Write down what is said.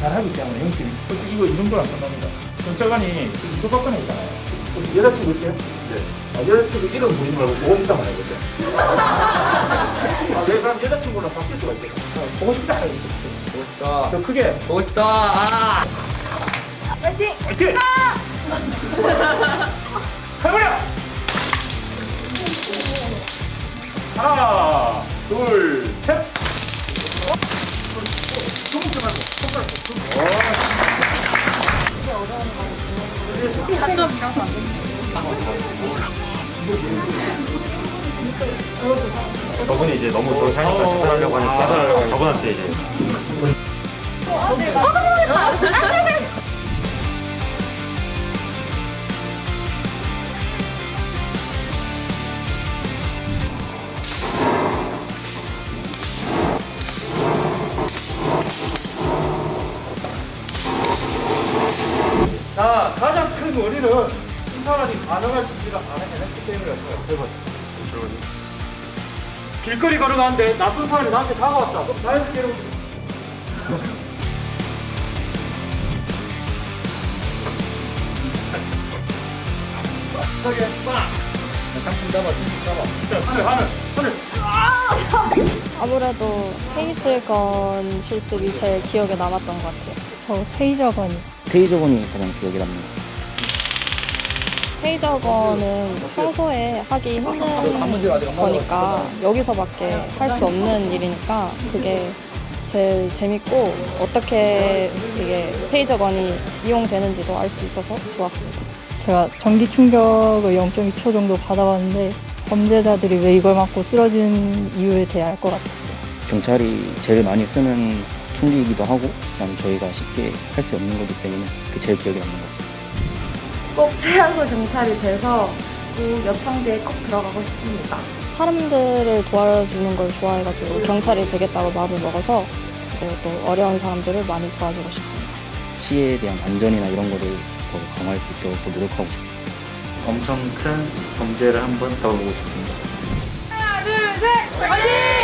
잘하기 때문에 솔직히 이거 이 정도는 안 끝납니다. 경찰관이 이거 박근혜 있잖아요. 혹시 여자친구 있어요? 네. 아, 여자친구 이름 부르지 말고 보고 싶다 말해보세요. 아, 왜 그럼 여자친구랑 바뀔 수가 있겠다. 어, 보고 싶다 해보세요. 보고 싶다. 더 크게. 보고 싶다. 아! 화이팅! 해보려! 하나, 저분이 이제 너무 저를 하니까 자살하려고 하니까 저분한테 이제 자, 가장 큰 원인은 이 사람이 반응할 준비가 안 해냈기 때문이었어요. 대박. 길거리 걸어가는데 낯선 사람이 나한테 다가왔다. 그럼 자연스럽게 이러고 저기 빡! 상품 잡아, 상품 잡아. 자, 하늘, 하늘, 하늘. 아무래도 테이즈건 실습이 제일 기억에 남았던 것 같아요. 저 테이저건이 테이저건이 가장 기억에 남는 것 같습니 다. 테이저건은 평소에 하기 힘든 거니까 여기서밖에 할 수 없는 일이니까 그게 제일 재밌고 어떻게 이게 테이저건이 이용되는지도 알 수 있어서 좋았습니다. 제가 전기 충격을 0.2초 정도 받아봤는데 범죄자들이 왜 이걸 맞고 쓰러진 이유에 대해 알 것 같았어요. 경찰이 제일 많이 쓰는 총기이기도 하고, 그다음 저희가 쉽게 할 수 없는 거기 때문에 그게 제일 기억에 남는 것 같습니다. 꼭 최연소 경찰이 돼서 꼭 여청대에 꼭 들어가고 싶습니다. 사람들을 도와주는 걸 좋아해가지고 경찰이 되겠다고 마음을 먹어서 이제 또 어려운 사람들을 많이 도와주고 싶습니다. 시에 대한 안전이나 이런 거를 더 강화할 수 있도록 더 노력하고 싶습니다. 엄청 큰 범죄를 한번 잡아보고 싶습니다. 하나, 둘, 셋! 화이팅!